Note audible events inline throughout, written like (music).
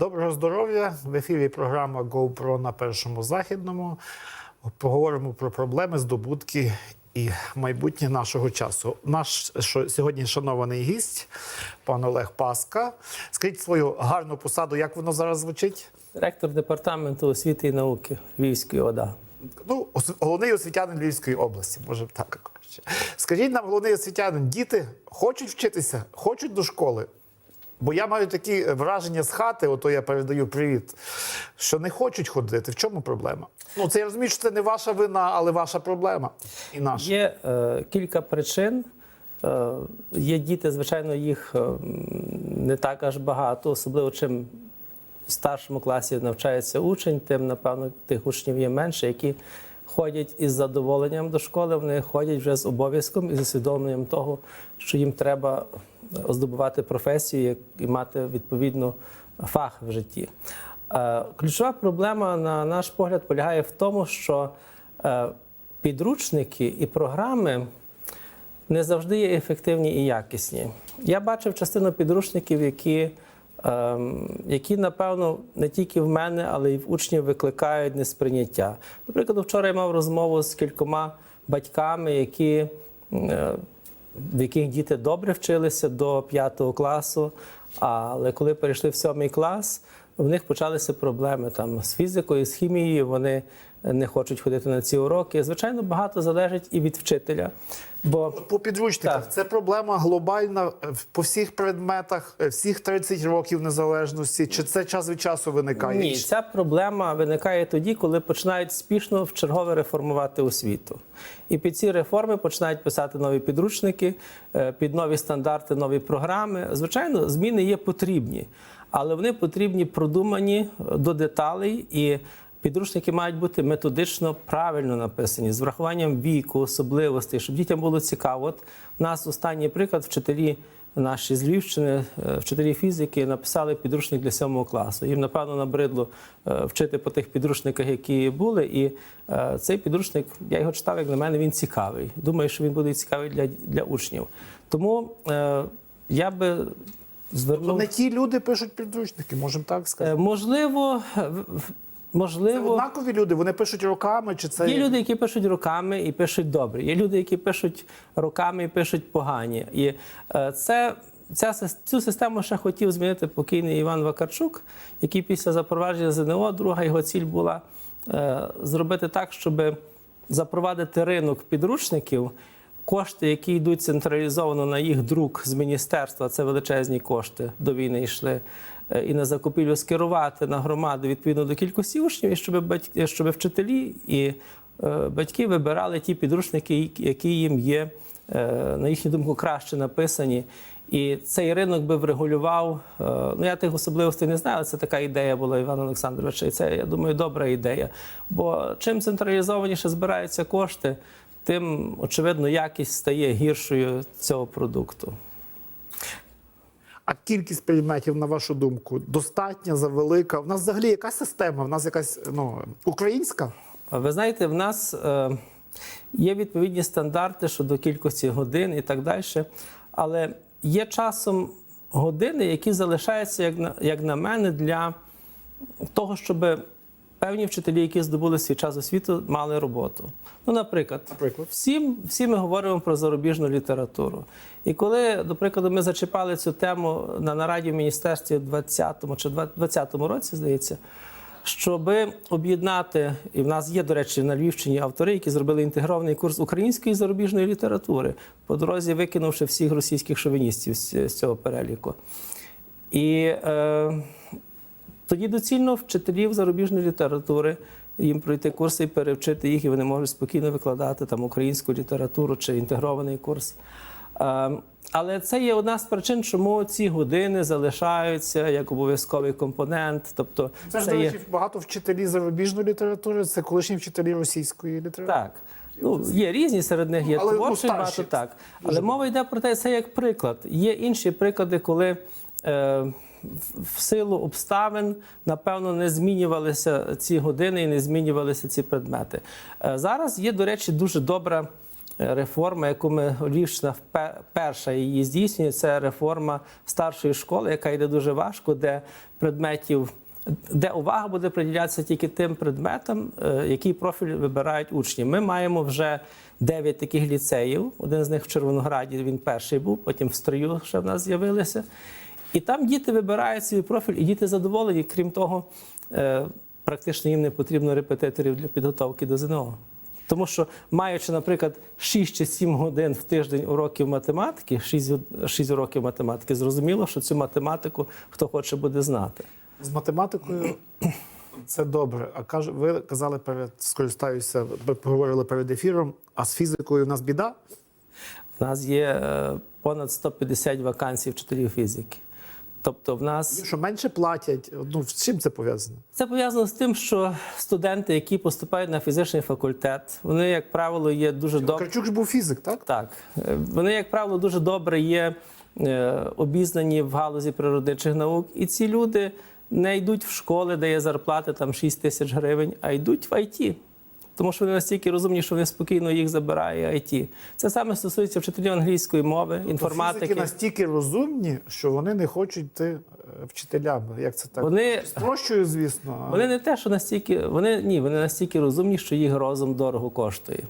Доброго здоров'я! В ефірі програма GoPro на першому західному. Поговоримо про проблеми, здобутки і майбутнє нашого часу. Наш що, сьогодні шанований гість, пан Олег Паска. Скажіть свою гарну посаду, як воно зараз звучить? Ректор департаменту освіти і науки Львівської ОДА. Ну, головний освітянин Львівської області, може так. Скажіть нам, головний освітянин, діти хочуть вчитися, хочуть до школи. Бо я маю такі враження з хати, ото я передаю привіт, що не хочуть ходити. В чому проблема? Ну, це я розумію, що це не ваша вина, але ваша проблема і наша. Є е, кілька причин. Е, є діти, звичайно, їх е, не так аж багато, особливо чим в старшому класі навчається учень, тим, напевно, тих учнів є менше, які ходять із задоволенням до школи, вони ходять вже з обов'язком і з усвідомленням того, що їм треба здобувати професію і мати відповідно фах в житті. Е, Ключова проблема, на наш погляд, полягає в тому, що е, підручники і програми не завжди є ефективні і якісні. Я бачив частину підручників, які, ем, які напевно, не тільки в мене, але й в учнів викликають несприйняття. Наприклад, вчора я мав розмову з кількома батьками, які, е, в яких діти добре вчилися до 5 класу, але коли перейшли в 7 клас, в них почалися проблеми там з фізикою, з хімією. Вони не хочуть ходити на ці уроки. Звичайно, багато залежить і від вчителя. Бо По підручниках Так. це проблема глобальна е, по всіх предметах, е, всіх 30 років незалежності. Чи це час від часу виникає? ні, ця проблема виникає тоді, коли починають спішно в чергове реформувати освіту. І під ці реформи починають писати нові підручники, е, під нові стандарти, нові програми. Звичайно, зміни є потрібні, але вони потрібні продумані е, до деталей і. Підручники мають бути методично правильно написані з врахуванням віку, особливостей, щоб дітям було цікаво. От у нас останній приклад вчителі наші з Львівщини, е, вчителі фізики, написали підручник для сьомого класу. Їм, напевно, набридло е, вчити по тих підручниках, які були. І цей підручник, я його читав, як на мене, він цікавий. Думаю, що він буде цікавий для, для учнів. Тому я би звернув. не ті люди пишуть підручники, можемо так сказати. Е, Можливо, в- Це можливо. однакові люди, вони пишуть роками, чи це Є люди, які пишуть роками і пишуть добре. Є люди, які пишуть роками і пишуть погані. І е, це. Ця, цю систему ще хотів змінити покійний Іван Вакарчук, який після запровадження ЗНО, друга його ціль була е, зробити так, щоб запровадити ринок підручників. Кошти, які йдуть централізовано на їх друк з міністерства, це величезні кошти до війни йшли, е, і на закупівлю скерувати на громаду відповідно до кількості учнів, і щоб батьки, щоб вчителі і е, батьки вибирали ті підручники, які їм є, е, на їхню думку, краще написані. І цей ринок би врегулював. Ну я тих особливостей не знаю. але Це така ідея була Івана Олександровича. І це, я думаю, добра ідея. Бо чим централізованіше збираються кошти, тим очевидно якість стає гіршою цього продукту. А кількість предметів, на вашу думку, достатня, завелика? В нас взагалі яка система? В нас якась ну, українська? Ви знаєте, в нас е, є відповідні стандарти щодо кількості годин і так далі. Але є часом години, які залишаються, як на, як на мене, для того, щоб певні вчителі, які здобули свій час освіту, мали роботу. Ну, наприклад, Наприклад? всі, всі ми говоримо про зарубіжну літературу. І коли, до прикладу, ми зачіпали цю тему на нараді в міністерстві в 20-му чи 20-му році, здається, щоб об'єднати, і в нас є, до речі, на Львівщині автори, які зробили інтегрований курс української і зарубіжної літератури, по дорозі викинувши всіх російських шовіністів з, з цього переліку. І е, тоді доцільно вчителів зарубіжної літератури їм пройти курси і перевчити їх, і вони можуть спокійно викладати там українську літературу чи інтегрований курс. Е, Але це є одна з причин, чому ці години залишаються як обов'язковий компонент. Тобто, Це ж, до речі, багато вчителів зарубіжної літератури, це колишні вчителі російської літератури. Так. Ну, є різні серед них, є Але, ну, творчі, багато так. Але мова йде про те, це як приклад. Є інші приклади, коли е, в- силу обставин, напевно, не змінювалися ці години і не змінювалися ці предмети. Е, зараз є, до речі, дуже добра е, реформа, яку ми Львівщина перша її здійснює, це реформа старшої школи, яка йде дуже важко, де предметів. Де увага буде приділятися тільки тим предметам, е, який профіль вибирають учні. Ми маємо вже 9 таких ліцеїв. Один з них в Червонограді, він перший був, потім в Строю ще в нас з'явилися. І там діти вибирають свій профіль, і діти задоволені. Крім того, е, практично їм не потрібно репетиторів для підготовки до ЗНО. Тому що, маючи, наприклад, 6 чи 7 годин в тиждень уроків математики, 6, 6 уроків математики, зрозуміло, що цю математику хто хоче буде знати. З математикою (clears throat) це добре. А каже, ви казали перед скористаюся, поговорили перед ефіром. А з фізикою в нас біда? У нас є е, понад 150 вакансій вчителів фізики. Тобто, в нас Що менше платять? Ну з чим це пов'язано? Це пов'язано з тим, що студенти, які поступають на фізичний факультет, вони, як правило, є дуже добре. Карчук ж був фізик, так? Так, вони, як правило, дуже добре є е, обізнані в галузі природничих наук, і ці люди не йдуть в школи, де є зарплати там 6 тисяч гривень, а йдуть в ІТ. Тому що вони настільки розумні, що вони спокійно їх забирає IT. Це саме стосується вчителів англійської мови, інформатики. Фізики настільки розумні, що вони не хочуть йти е, вчителями. Як це так? Вони Спрощую, звісно. а- Вони не те, що настільки, вони ні, вони настільки розумні, що їх розум дорого коштує.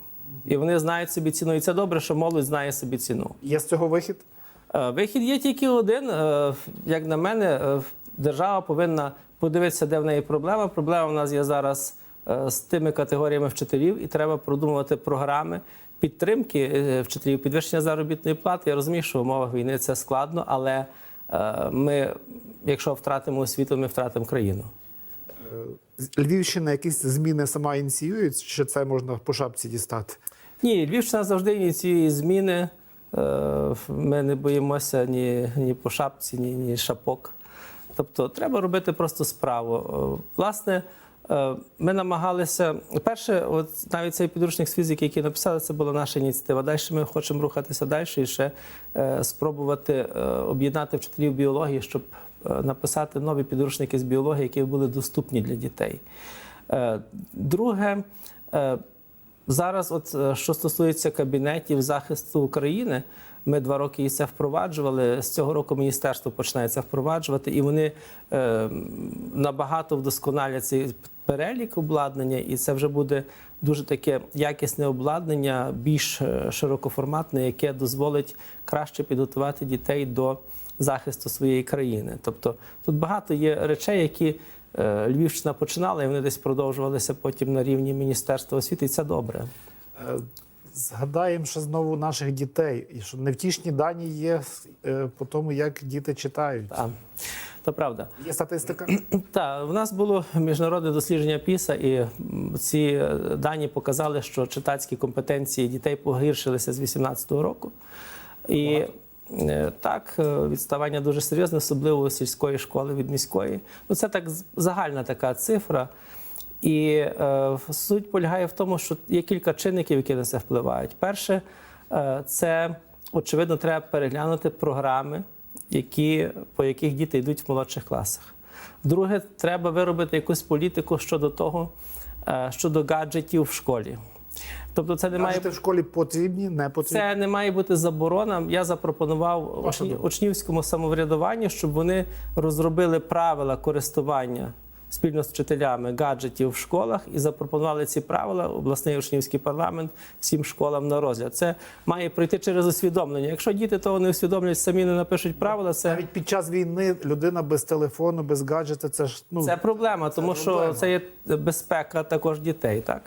І вони знають собі ціну. І це добре, що молодь знає собі ціну. Є з цього вихід? Е, Вихід є тільки один. Е, Як на мене, держава повинна подивитися, де в неї проблема. Проблема в нас є зараз з тими категоріями вчителів, і треба продумувати програми підтримки е, вчителів, підвищення заробітної плати. Я розумію, що в умовах війни це складно, але е, ми, якщо втратимо освіту, ми втратимо країну. Львівщина якісь зміни сама ініціює, чи це можна по шапці дістати? Ні, Львівщина завжди ініціює зміни. Е, Ми не боїмося ні, ні по шапці, ні, ні шапок. Тобто треба робити просто справу. Е, Власне, е, ми намагалися. Перше, от навіть цей підручник з фізики, який написали, це була наша ініціатива. Далі ми хочемо рухатися далі і ще е, спробувати е, об'єднати вчителів біології, щоб е, написати нові підручники з біології, які були доступні для дітей. Е, Друге, е, Зараз, от е, що стосується кабінетів захисту України, ми два роки це впроваджували. З цього року міністерство починає це впроваджувати, і вони е, набагато вдосконалять цей перелік обладнання, і це вже буде дуже таке якісне обладнання, більш е, широкоформатне, яке дозволить краще підготувати дітей до захисту своєї країни. Тобто тут багато є речей, які е, Львівщина починала, і вони десь продовжувалися потім на рівні Міністерства освіти, і це добре. Згадаємо ще знову наших дітей, і що невтішні дані є е, по тому, як діти читають. Так, то правда. Є статистика? (clears throat) Так, в нас було міжнародне дослідження ПІСА, і ці е, дані показали, що читацькі компетенції дітей погіршилися з 2018 року. І е, так, відставання дуже серйозне, особливо сільської школи від міської. Ну, це так загальна така цифра. І е, суть полягає в тому, що є кілька чинників, які на це впливають. Перше, е, це очевидно, треба переглянути програми, які, по яких діти йдуть в молодших класах. Друге, треба виробити якусь політику щодо того, е, щодо гаджетів в школі. Тобто, це не має Гаджети в школі потрібні, не потрібні. це не має бути заборона. Я запропонував учнівському самоврядуванню, щоб вони розробили правила користування спільно з вчителями гаджетів в школах і запропонували ці правила обласний учнівський парламент всім школам на розгляд. Це має пройти через усвідомлення. Якщо діти того не усвідомлюють, самі не напишуть правила, це. Навіть під час війни людина без телефону, без гаджета, це ж ну Це проблема, тому проблема. що це є безпека також дітей, так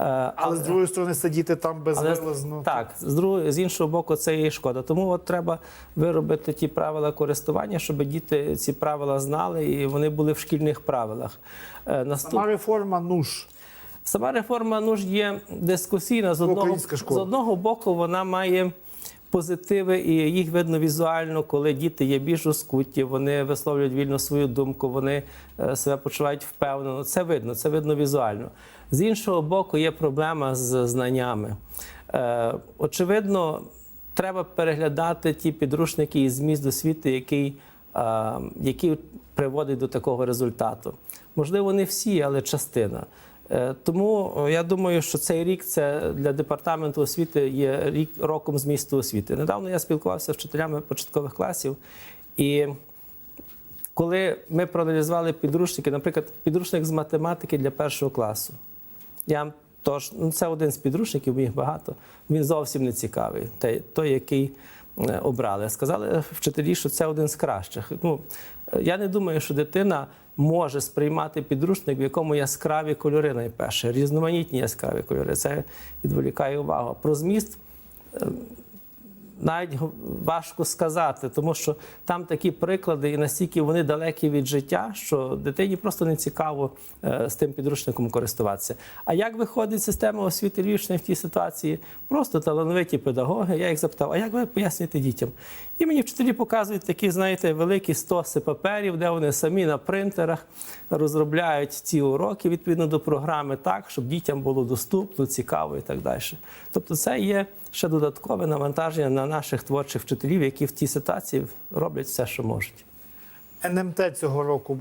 Е, але з другої сторони сидіти там безвилазно. так, з другої з іншого боку, це і шкода. Тому от треба виробити ті правила користування, щоб діти ці правила знали і вони були в шкільних правилах. Е, Наступ... Сама реформа нуж. Сама реформа ну ж є дискусійна. З одного, з одного боку, вона має позитиви, і їх видно візуально, коли діти є більш розкуті, вони висловлюють вільно свою думку, вони е, себе почувають впевнено. Це видно, це видно візуально. З іншого боку, є проблема з знаннями. Е, Очевидно, треба переглядати ті підручники і зміст освіти, який, е, який приводить до такого результату. Можливо, не всі, але частина. Е, Тому я думаю, що цей рік це для департаменту освіти є рік роком змісту освіти. Недавно я спілкувався з вчителями початкових класів, і коли ми проаналізували підручники, наприклад, підручник з математики для першого класу. Я тож, ну це один з підручників, їх багато. Він зовсім не цікавий, той, який е, обрали. Сказали вчителі, що це один з кращих. Ну, е, я не думаю, що дитина може сприймати підручник, в якому яскраві кольори найперше, різноманітні яскраві кольори. Це відволікає увагу. Про зміст навіть важко сказати, тому що там такі приклади, і настільки вони далекі від життя, що дитині просто не цікаво е, з тим підручником користуватися. А як виходить система освіти Львівщини в тій ситуації? Просто талановиті педагоги. Я їх запитав, а як ви пояснюєте дітям? І мені вчителі показують такі, знаєте, великі стоси паперів, де вони самі на принтерах розробляють ці уроки відповідно до програми так, щоб дітям було доступно, цікаво і так далі. Тобто, це є ще додаткове навантаження на наших творчих вчителів, які в тій ситуації роблять все, що можуть. НМТ цього року.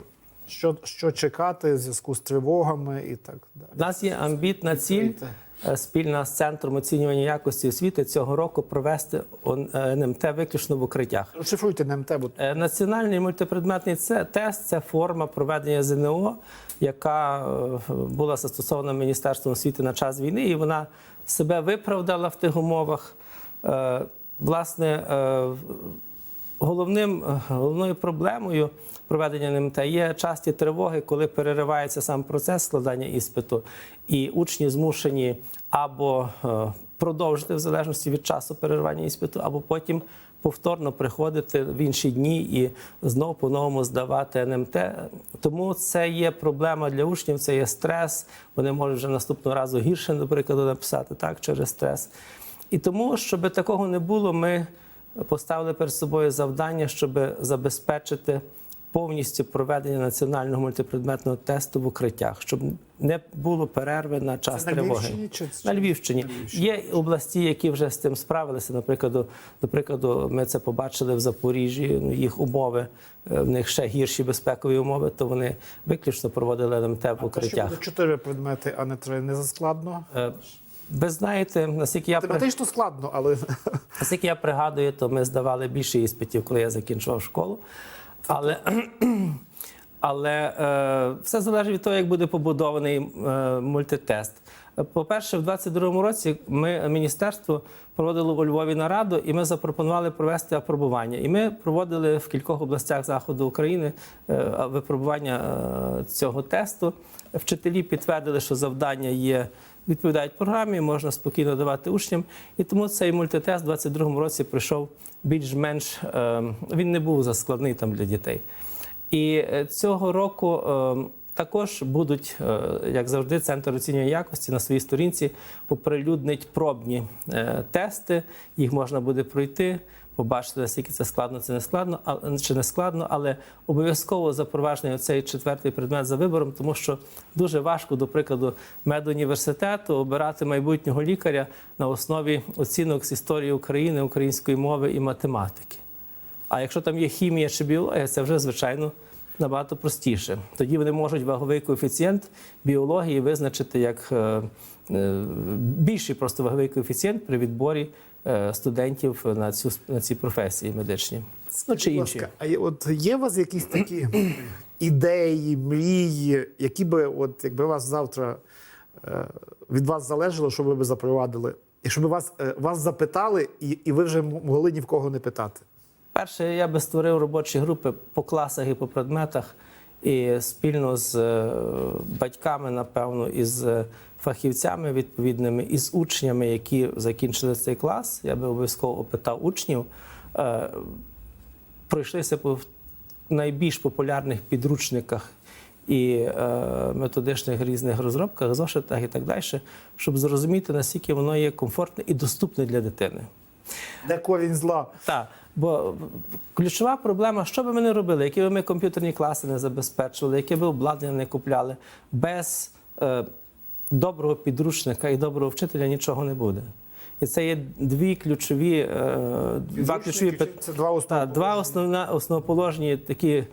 Що, що чекати в зв'язку з тривогами і так далі. У нас є амбітна ціль е, спільна з центром оцінювання якості освіти цього року провести е, НМТ виключно в укриттях. Розшифруйте НМТ, бо Е, Національний мультипредметний це- тест це форма проведення ЗНО, яка була застосована Міністерством освіти на час війни, і вона себе виправдала в тих умовах. Власне, головним, головною проблемою проведення НМТ є часті тривоги, коли переривається сам процес складання іспиту, і учні змушені або е, продовжити в залежності від часу переривання іспиту, або потім повторно приходити в інші дні і знову по-новому здавати НМТ. Тому це є проблема для учнів, це є стрес. Вони можуть вже наступного разу гірше, наприклад, написати так через стрес. І тому, щоб такого не було, ми поставили перед собою завдання, щоб забезпечити повністю проведення національного мультипредметного тесту в укриттях, щоб не було перерви на час Це на тривоги. Львівщині чи- на Львівщині. на Львівщині? Є області, які вже з цим справилися. Наприклад, до прикладу, ми це побачили в Запоріжжі. ну, Їх умови е, в них ще гірші безпекові умови, то вони виключно проводили НМТ в Те, що укриттях. буде чотири предмети, а не три, не заскладно. Е, Ви знаєте, наскільки я при- Тематично складно, але (laughs) Наскільки я пригадую, то ми здавали більше іспитів, коли я закінчував школу. Але, (clears throat) але е, все залежить від того, як буде побудований е, мультитест. По-перше, в 2022 році ми міністерство проводило у Львові нараду, і ми запропонували провести апробування. І ми проводили в кількох областях заходу України е, випробування цього тесту. Вчителі підтвердили, що завдання є відповідають програмі, можна спокійно давати учням. І тому цей мультитест у 2022 році пройшов більш-менш е, він не був заскладний там для дітей. І е, цього року е, також будуть, е, як завжди, центр оцінювання якості на своїй сторінці оприлюднить пробні е, тести. Їх можна буде пройти. Побачити, наскільки це складно, це не складно, а- чи не складно, але обов'язково запроваджений цей четвертий предмет за вибором, тому що дуже важко, до прикладу, медуніверситету обирати майбутнього лікаря на основі оцінок з історії України, української мови і математики. А якщо там є хімія чи біологія, це вже звичайно набагато простіше. Тоді вони можуть ваговий коефіцієнт біології визначити як е, е, більший просто ваговий коефіцієнт при відборі е, студентів на цю на ці професії медичні. Ну чи інші. а от є у вас якісь такі (clears throat) ідеї, мрії, які би, от якби вас завтра від вас залежало, що ви би запровадили, і щоб вас, вас запитали, і, і ви вже могли ні в кого не питати. Перше, я би створив робочі групи по класах і по предметах, і спільно з е, батьками, напевно, і з фахівцями відповідними, і з учнями, які закінчили цей клас. Я би обов'язково опитав учнів, е, пройшлися по найбільш популярних підручниках і е, методичних різних розробках, зошитах і так далі, щоб зрозуміти, наскільки воно є комфортне і доступне для дитини. Де корінь зла? Так, бо ключова проблема, що би ми не робили, які би ми комп'ютерні класи не забезпечували, яке би обладнання не купляли, без е, доброго підручника і доброго вчителя нічого не буде. І це є дві ключові, е, два ключові Це два основні. та, два основна, основоположні такі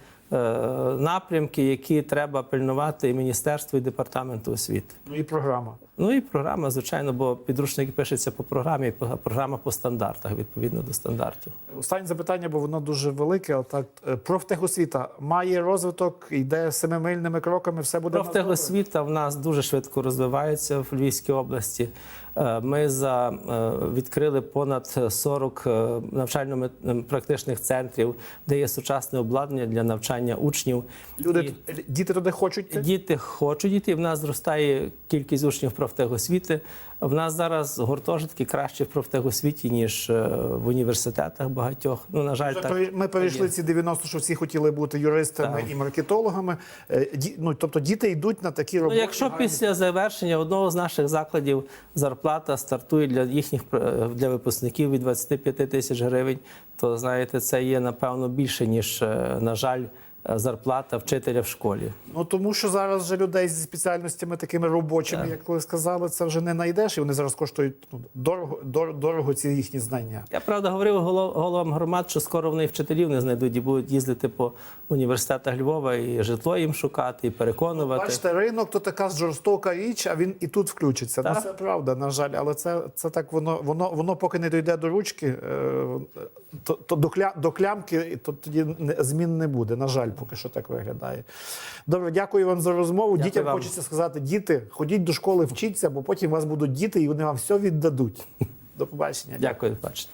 напрямки, які треба пильнувати і Міністерству і департаменту освіти. Ну і програма. Ну і програма, звичайно, бо підручник пишеться по програмі, програма по стандартах, відповідно до стандартів. Останнє запитання, бо воно дуже велике. Отак, Е, профтехосвіта має розвиток, йде семимильними кроками, все буде? Профтехосвіта в нас дуже швидко розвивається в Львівській області. Е, Ми за е, відкрили понад 40 е, навчально-практичних центрів, де є сучасне обладнання для навчання учнів. Люди, І- діти туди хочуть? Діти хочуть йти. В нас зростає кількість учнів профтехосвіти. В нас зараз гуртожитки краще в профтехосвіті, ніж е, в університетах багатьох. Ну, на жаль, Вже так. Ми перейшли ці 90, що всі хотіли бути юристами Так. і маркетологами. Е, Ну, тобто діти йдуть на такі Ну, роботи. якщо гарні. після завершення одного з наших закладів зарплата стартує для їхніх е, для випускників від 25 тисяч гривень, то знаєте, це є напевно більше ніж, на жаль, зарплата вчителя в школі. Ну тому що зараз вже людей зі спеціальностями такими робочими, як ви сказали, це вже не знайдеш, і вони зараз коштують ну, дорого, дор- дорого ці їхні знання. Я правда говорив голов- головам громад, що скоро вони вчителів не знайдуть і будуть їздити по університетах Львова і житло їм шукати, і переконувати. Бачите, ринок то така жорстока річ, а він і тут включиться. Ну це правда, на жаль, але це, це так воно, воно, воно поки не дійде до ручки, е, то, то до, кля, до клямки, то тоді змін не буде. На жаль, поки що так виглядає. Добре, дякую вам за розмову. Дякую Дітям вам. хочеться сказати: діти, ходіть до школи, вчіться, бо потім у вас будуть діти і вони вам все віддадуть. (laughs) До побачення. Дякую, бачите.